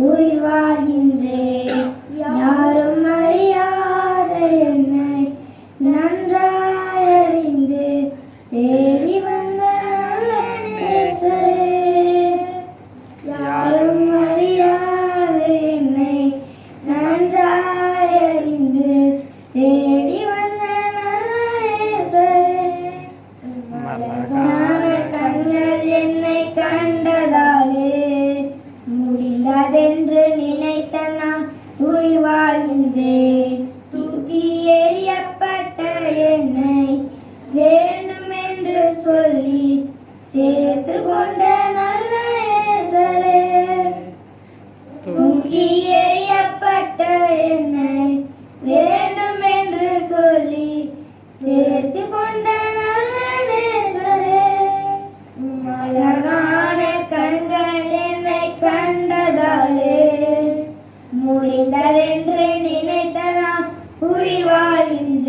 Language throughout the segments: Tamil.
உயிர் வாழ்கின்றேன் யாரும் அறியாத என்னை நன்றாய் தேடி வந்த நல்ல நேசரே யாரும் அறியாத என்னை நன்றாய் தேடி வந்த உயிர் வாழ்கின்றேன் தூக்கி எறியப்பட்ட என்னை வேண்டுமென்று சொல்லி சேர்த்து கொண்டேன்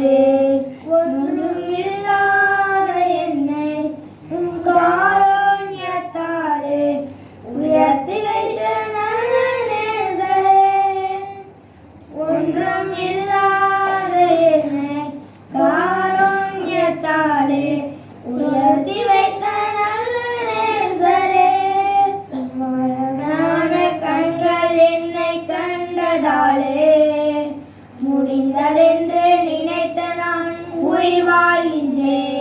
Lord. நல்லதென்று நினைத்த நான் உயிர் வாழ்கின்றேன்.